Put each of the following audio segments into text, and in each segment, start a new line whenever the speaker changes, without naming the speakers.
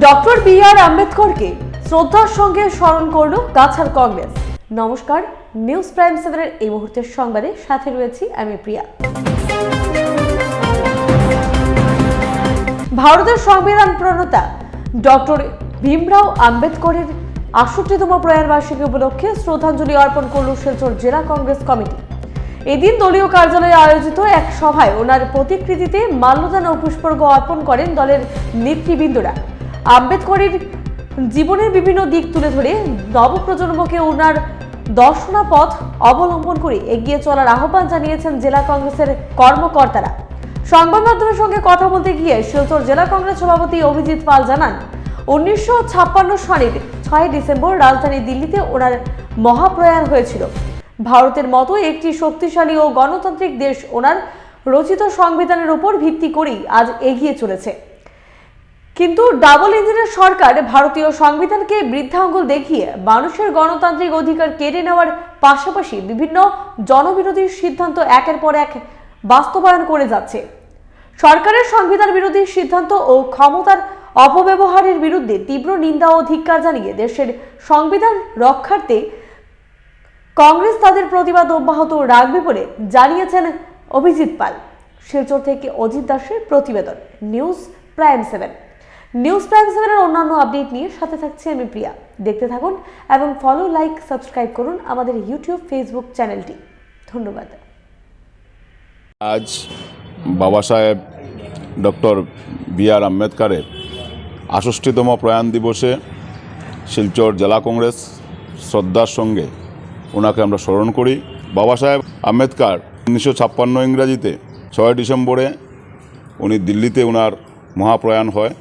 Doctor B আর আম্বেদকরকে শ্রদ্ধার সঙ্গে স্মরণ করল গাছার কংগ্রেস। নমস্কার, নিউজ প্রাইম সেভেনের এই মুহূর্তের সংবাদে সাথে রয়েছি আমি প্রিয়া। ভারতের সংবিধান প্রণেতা, ডক্টর ভীমরাও আম্বেদকরের আটষট্টিতম প্রয়াণ বার্ষিকী উপলক্ষে শ্রদ্ধাঞ্জলি অর্পণ করল শিলচর জেলা কংগ্রেস কমিটি। এদিন দলীয় কার্যালয়ে আয়োজিত এক সভায় ওনার প্রতিকৃতিতে মাল্যদান ও পুষ্পর্ঘ অর্পণ করেন দলের নেতৃবৃন্দরা। আম্বেদকরের জীবনের বিভিন্ন দিক তুলে ধরে নবপ্রজন্মকে ওনার দর্শনা পথ অবলম্বন করে এগিয়ে চলার আহ্বান জানিয়েছেন জেলা কংগ্রেসের কর্মকর্তারা। সংবাদ মাধ্যমের সঙ্গে কথা বলতে গিয়ে শিলচর জেলা কংগ্রেস সভাপতি অভিজিৎ পাল জানান, উনিশশো ছাপ্পান্ন সালের ছয় ডিসেম্বর রাজধানী দিল্লিতে ওনার মহাপ্রয়াণ হয়েছিল। ভারতের মতো একটি শক্তিশালী ও গণতান্ত্রিক দেশ ওনার রচিত সংবিধানের উপর ভিত্তি করেই আজ এগিয়ে চলেছে। কিন্তু ডাবল ইঞ্জিনের সরকার ভারতীয় সংবিধানকে বৃদ্ধাঙ্গুল দেখিয়ে মানুষের গণতান্ত্রিক অধিকার কেড়ে নেওয়ার পাশাপাশি বিভিন্ন জনবিরোধী সিদ্ধান্ত একের পর এক বাস্তবায়ন করে যাচ্ছে। সরকারের সংবিধান বিরোধী সিদ্ধান্ত ও ক্ষমতার অপব্যবহারের বিরুদ্ধে তীব্র নিন্দা ও ধিক্কার জানিয়ে দেশের সংবিধান রক্ষার্থে কংগ্রেস তাদের প্রতিবাদ অব্যাহত রাখবে বলে জানিয়েছেন অভিজিৎ পাল। শিলচর থেকে অজিত দাসের প্রতিবেদন, news prime seven. News prime সেভেনের অন্যান্য আপডেট নিয়ে সাথে থাকছি আমি প্রিয়া। দেখতে থাকুন এবং ফলো লাইক সাবস্ক্রাইব করুন আমাদের ইউটিউব ফেসবুক চ্যানেলটি ধন্যবাদ।
আজ বাবা সাহেব ডক্টর বি আর আম্বেদকারের আষষ্টিতম প্রয়াণ দিবসে শিলচর জেলা কংগ্রেস শ্রদ্ধার সঙ্গে ওনাকে আমরা স্মরণ করি। বাবা সাহেব আম্বেদকার উনিশশো ছাপ্পান্ন ইংরাজিতে ছয় ডিসেম্বরে উনি দিল্লিতে ওনার মহাপ্রয়াণ হয়।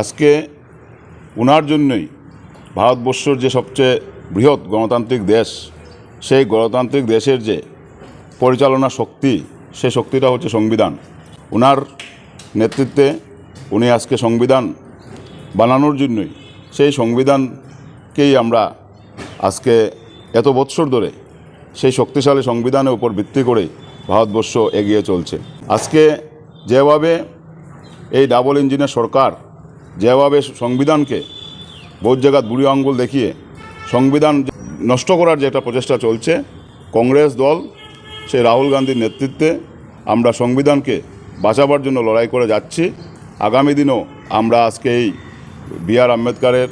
আজকে ওনার জন্যই ভারতবর্ষর যে সবচেয়ে বৃহৎ গণতান্ত্রিক দেশ, সেই গণতান্ত্রিক দেশের যে পরিচালনা শক্তি, সে শক্তিটা হচ্ছে সংবিধান। ওনার নেতৃত্বে উনি আজকে সংবিধান বানানোর জন্যই সেই সংবিধানকেই আমরা আজকে এত বৎসর ধরে সেই শক্তিশালী সংবিধানের উপর ভিত্তি করে ভারতবর্ষ এগিয়ে চলছে। আজকে যেভাবে এই ডাবল ইঞ্জিনের সরকার যেভাবে সংবিধানকে বহুত জায়গায় বুড়ি আঙ্গুল দেখিয়ে সংবিধান নষ্ট করার যে একটা প্রচেষ্টা চলছে, কংগ্রেস দল সেই রাহুল গান্ধীর নেতৃত্বে আমরা সংবিধানকে বাঁচাবার জন্য লড়াই করে যাচ্ছি। আগামী দিনও আমরা আজকে এই বি আর আম্বেদকরের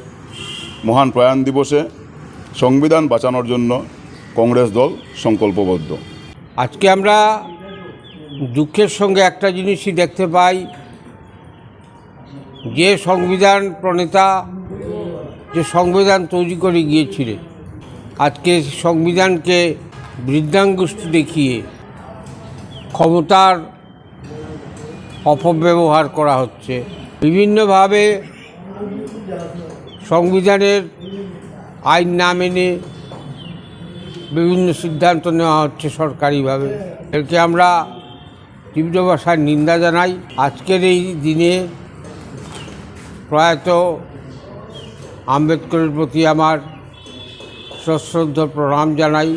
মহান প্রয়াণ দিবসে সংবিধান বাঁচানোর জন্য কংগ্রেস দল সংকল্পবদ্ধ।
আজকে আমরা দুঃখের সঙ্গে একটা জিনিসই দেখতে পাই যে সংবিধান প্রণেতা, যে সংবিধান তৈরি করে গিয়েছিলেন, আজকে সংবিধানকে বৃদ্ধাঙ্গুষ্ঠ দেখিয়ে ক্ষমতার অপব্যবহার করা হচ্ছে। বিভিন্নভাবে সংবিধানের আইন না মেনে বিভিন্ন সিদ্ধান্ত নেওয়া হচ্ছে সরকারিভাবে। একে আমরা তীব্র ভাষায় নিন্দা জানাই। আজকের এই দিনে প্রয়াত আম্বেদকরের প্রতি আমার সশ্রদ্ধ প্রণাম জানাই।